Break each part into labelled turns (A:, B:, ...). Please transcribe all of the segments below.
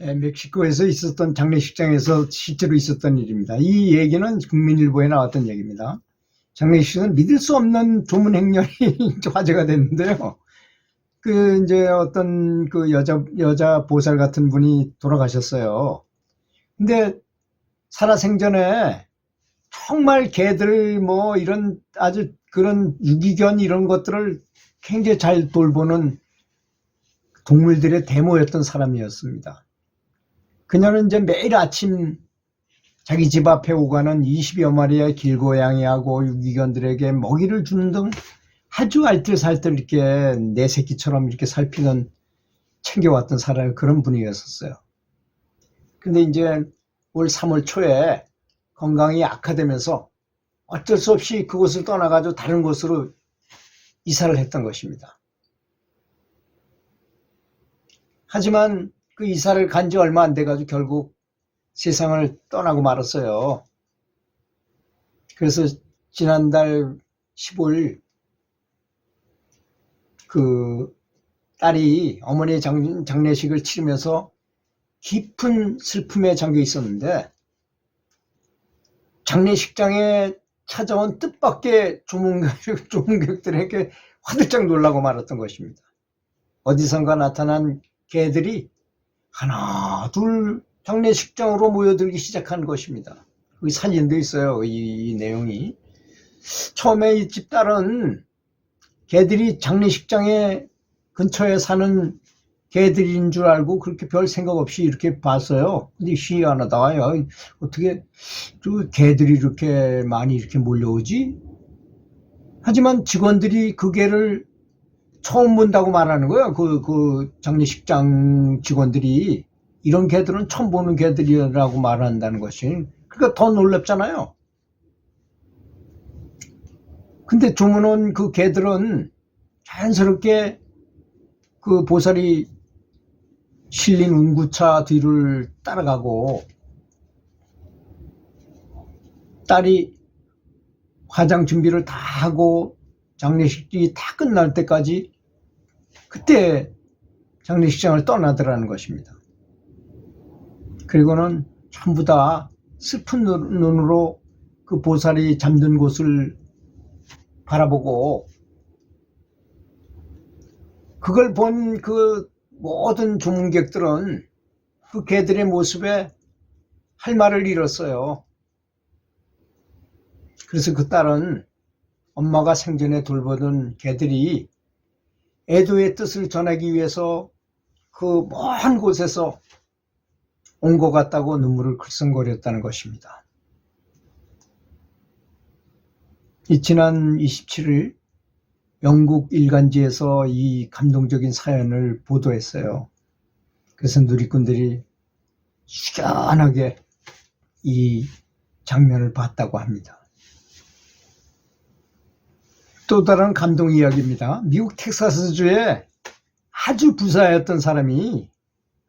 A: 에, 멕시코에서 있었던 장례식장에서 실제로 있었던 일입니다. 이 얘기는 국민일보에 나왔던 얘기입니다. 장례식은 믿을 수 없는 조문 행렬이 화제가 됐는데요. 그 이제 어떤 그 여자 여자 보살 같은 분이 돌아가셨어요. 근데 살아생전에 정말 개들 뭐 이런 아주 그런 유기견 이런 것들을 굉장히 잘 돌보는 동물들의 데모였던 사람이었습니다. 그녀는 이제 매일 아침 자기 집 앞에 오가는 20여 마리의 길고양이하고 유기견들에게 먹이를 주는 등 아주 알뜰살뜰 이렇게 내 새끼처럼 이렇게 살피는 챙겨왔던 사람 그런 분이었었어요. 근데 이제 올 3월 초에 건강이 악화되면서 어쩔 수 없이 그곳을 떠나가지고 다른 곳으로 이사를 했던 것입니다. 하지만 그 이사를 간 지 얼마 안 돼가지고 결국 세상을 떠나고 말았어요. 그래서 지난달 15일 그 딸이 어머니의 장, 장례식을 치르면서 깊은 슬픔에 잠겨 있었는데 장례식장에 찾아온 뜻밖의 조문객, 조문객들에게 화들짝 놀라고 말았던 것입니다. 어디선가 나타난 개들이 하나, 둘 장례식장으로 모여들기 시작한 것입니다. 그 사진도 있어요. 이, 이 내용이. 처음에 이 집 딸은 개들이 장례식장에 근처에 사는 개들인 줄 알고 그렇게 별 생각 없이 이렇게 봤어요. 근데 희한하다. 야, 어떻게 저 개들이 이렇게 많이 이렇게 몰려오지? 하지만 직원들이 그 개를 처음 본다고 말하는 거예요. 그, 그 장례식장 직원들이 이런 개들은 처음 보는 개들이라고 말한다는 것이. 그러니까 더 놀랍잖아요. 근데 주문은 그 개들은 자연스럽게 그 보살이 실린 운구차 뒤를 따라가고 딸이 화장 준비를 다 하고 장례식이 다 끝날 때까지 그때 장례식장을 떠나더라는 것입니다. 그리고는 전부 다 슬픈 눈- 눈으로 그 보살이 잠든 곳을 바라보고 그걸 본 그 모든 조문객들은 그 개들의 모습에 할 말을 잃었어요. 그래서 그 딸은 엄마가 생전에 돌보던 개들이 애도의 뜻을 전하기 위해서 그 먼 곳에서 온 것 같다고 눈물을 글썽거렸다는 것입니다. 이 지난 27일 영국 일간지에서 이 감동적인 사연을 보도했어요. 그래서 누리꾼들이 숙연하게 이 장면을 봤다고 합니다. 또 다른 감동 이야기입니다. 미국 텍사스주에 아주 부자였던 사람이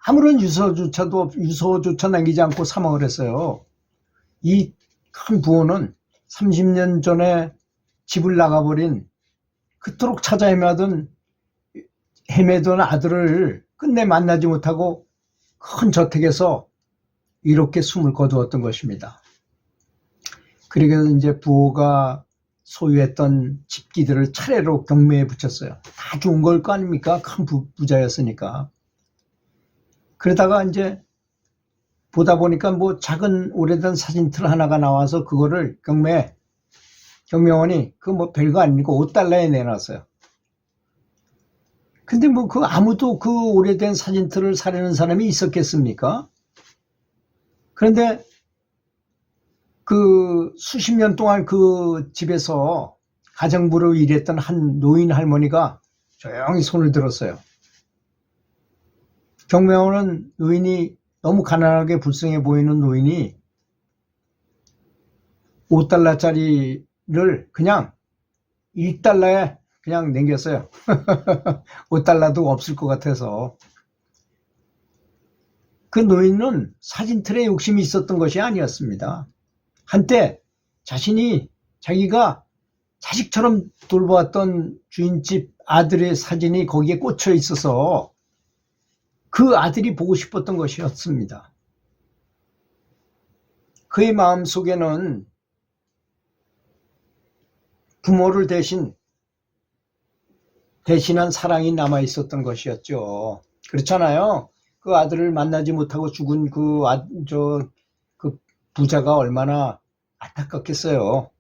A: 아무런 유서조차도 없- 유서조차 남기지 않고 사망을 했어요. 이 큰 부호는 30년 전에 집을 나가버린 그토록 찾아 헤매던 헤매던 아들을 끝내 만나지 못하고 큰 저택에서 이렇게 숨을 거두었던 것입니다. 그리고 이제 부호가 소유했던 집기들을 차례로 경매에 붙였어요. 다 좋은 걸 거 아닙니까? 큰 부, 부자였으니까. 그러다가 이제 보다 보니까 뭐 작은 오래된 사진틀 하나가 나와서 그거를 경매, 경매원이 그 뭐 별거 아니니까 5달러에 내놨어요. 근데 뭐 그 아무도 그 오래된 사진틀을 사려는 사람이 있었겠습니까? 그런데 그 수십 년 동안 그 집에서 가정부로 일했던 한 노인 할머니가 조용히 손을 들었어요. 경매원은 노인이 너무 가난하게 불쌍해 보이는 노인이 5달러짜리를 그냥 1달러에 그냥 남겼어요. 5달러도 없을 것 같아서. 그 노인은 사진 틀에 욕심이 있었던 것이 아니었습니다. 한때 자신이 자기가 자식처럼 돌보았던 주인집 아들의 사진이 거기에 꽂혀 있어서 그 아들이 보고 싶었던 것이었습니다. 그의 마음 속에는 부모를 대신 대신한 사랑이 남아 있었던 것이었죠. 그렇잖아요. 그 아들을 만나지 못하고 죽은 그, 아, 저, 그 부자가 얼마나 안타깝겠어요.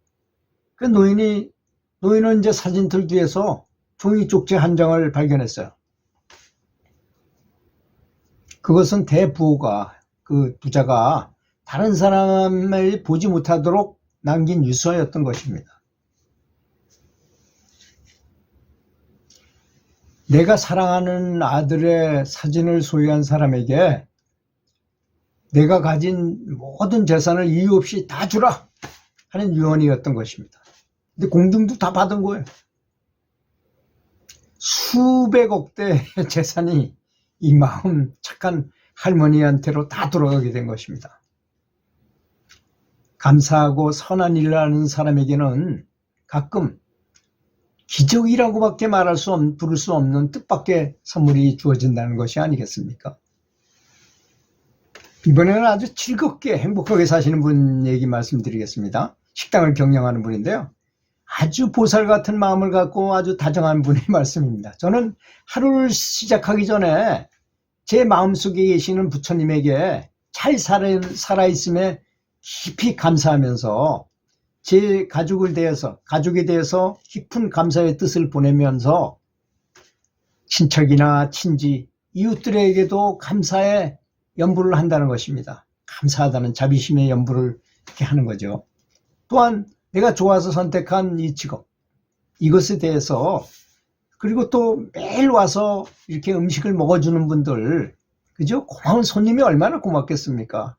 A: 그 노인이, 노인은 이제 사진틀 뒤에서 종이 쪽지 한 장을 발견했어요. 그것은 대부호가, 그 부자가 다른 사람을 보지 못하도록 남긴 유서였던 것입니다. 내가 사랑하는 아들의 사진을 소유한 사람에게 내가 가진 모든 재산을 이유 없이 다 주라 하는 유언이었던 것입니다. 근데 공등도 다 받은 거예요. 수백억 대 재산이 이 마음 착한 할머니한테로 다 돌아가게 된 것입니다. 감사하고 선한 일을 하는 사람에게는 가끔 기적이라고밖에 말할 수 없는, 부를 수 없는 뜻밖의 선물이 주어진다는 것이 아니겠습니까? 이번에는 아주 즐겁게 행복하게 사시는 분 얘기 말씀드리겠습니다. 식당을 경영하는 분인데요. 아주 보살 같은 마음을 갖고 아주 다정한 분의 말씀입니다. 저는 하루를 시작하기 전에 제 마음속에 계시는 부처님에게 잘 살아, 살아있음에 깊이 감사하면서 제 가족을 대해서 가족에 대해서 깊은 감사의 뜻을 보내면서 친척이나 친지 이웃들에게도 감사의 연부를 한다는 것입니다. 감사하다는 자비심의 연부를 이렇게 하는 거죠. 또한 내가 좋아서 선택한 이 직업 이것에 대해서 그리고 또 매일 와서 이렇게 음식을 먹어주는 분들 그죠? 고마운 손님이 얼마나 고맙겠습니까?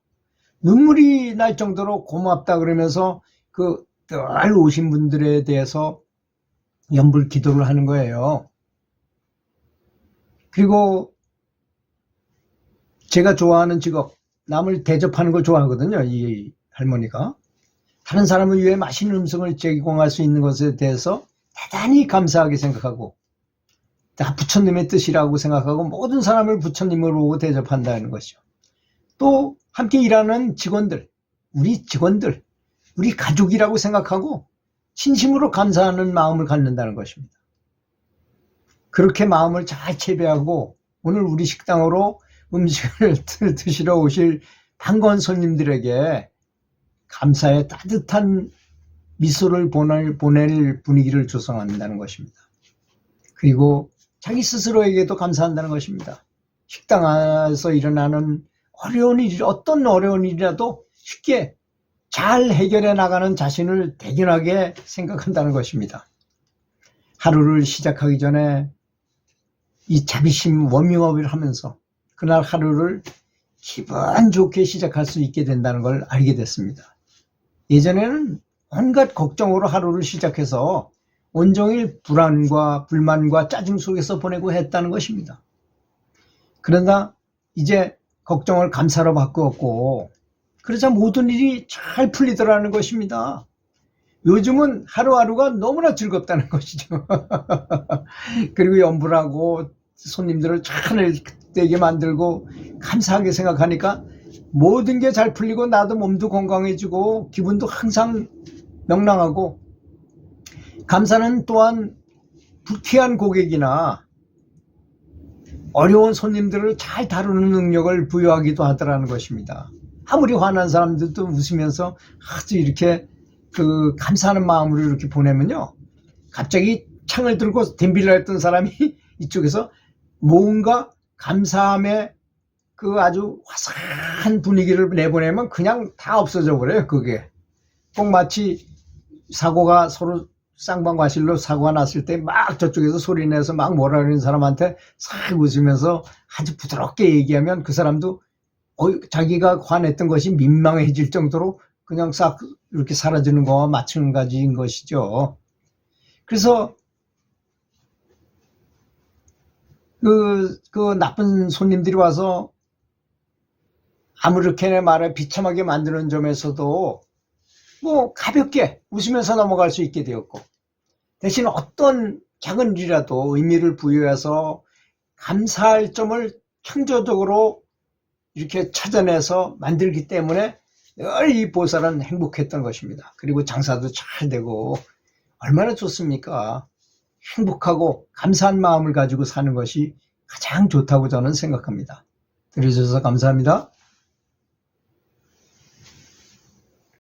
A: 눈물이 날 정도로 고맙다 그러면서 그늘 오신 분들에 대해서 연불 기도를 하는 거예요. 그리고 제가 좋아하는 직업, 남을 대접하는 걸 좋아하거든요. 이 할머니가. 다른 사람을 위해 맛있는 음식을 제공할 수 있는 것에 대해서 대단히 감사하게 생각하고 다 부처님의 뜻이라고 생각하고 모든 사람을 부처님으로 보고 대접한다는 것이죠. 또 함께 일하는 직원들, 우리 직원들, 우리 가족이라고 생각하고 진심으로 감사하는 마음을 갖는다는 것입니다. 그렇게 마음을 잘 채배하고 오늘 우리 식당으로 음식을 드시러 오실 반가운 손님들에게 감사의 따뜻한 미소를 보낼, 보낼 분위기를 조성한다는 것입니다. 그리고 자기 스스로에게도 감사한다는 것입니다. 식당 에서 일어나는 어려운 일, 어떤 어려운 일이라도 쉽게 잘 해결해 나가는 자신을 대견하게 생각한다는 것입니다. 하루를 시작하기 전에 이 자비심 워밍업을 하면서 그날 하루를 기분 좋게 시작할 수 있게 된다는 걸 알게 됐습니다. 예전에는 온갖 걱정으로 하루를 시작해서 온종일 불안과 불만과 짜증 속에서 보내고 했다는 것입니다. 그러나 이제 걱정을 감사로 바꾸었고 그러자 모든 일이 잘 풀리더라는 것입니다. 요즘은 하루하루가 너무나 즐겁다는 것이죠. 그리고 연불 하고 손님들을 잘 되게 만들고 감사하게 생각하니까 모든 게 잘 풀리고 나도 몸도 건강해지고 기분도 항상 명랑하고 감사는 또한 불쾌한 고객이나 어려운 손님들을 잘 다루는 능력을 부여하기도 하더라는 것입니다. 아무리 화난 사람들도 웃으면서 아주 이렇게 그 감사하는 마음으로 이렇게 보내면요. 갑자기 창을 들고 덤빌라 했던 사람이 이쪽에서 뭔가 감사함의 그 아주 화사한 분위기를 내보내면 그냥 다 없어져 버려요, 그게. 꼭 마치 사고가 서로 쌍방과실로 사고가 났을 때 막 저쪽에서 소리 내서 막 뭐라 그러는 사람한테 싹 웃으면서 아주 부드럽게 얘기하면 그 사람도 어, 자기가 화냈던 것이 민망해질 정도로 그냥 싹 이렇게 사라지는 거와 마찬가지인 것이죠. 그래서 그, 그 나쁜 손님들이 와서 아무렇게나 말을 비참하게 만드는 점에서도 뭐 가볍게 웃으면서 넘어갈 수 있게 되었고 대신 어떤 작은 일이라도 의미를 부여해서 감사할 점을 창조적으로 이렇게 찾아내서 만들기 때문에 늘 이 보살은 행복했던 것입니다. 그리고 장사도 잘 되고 얼마나 좋습니까? 행복하고 감사한 마음을 가지고 사는 것이 가장 좋다고 저는 생각합니다. 들어주셔서 감사합니다.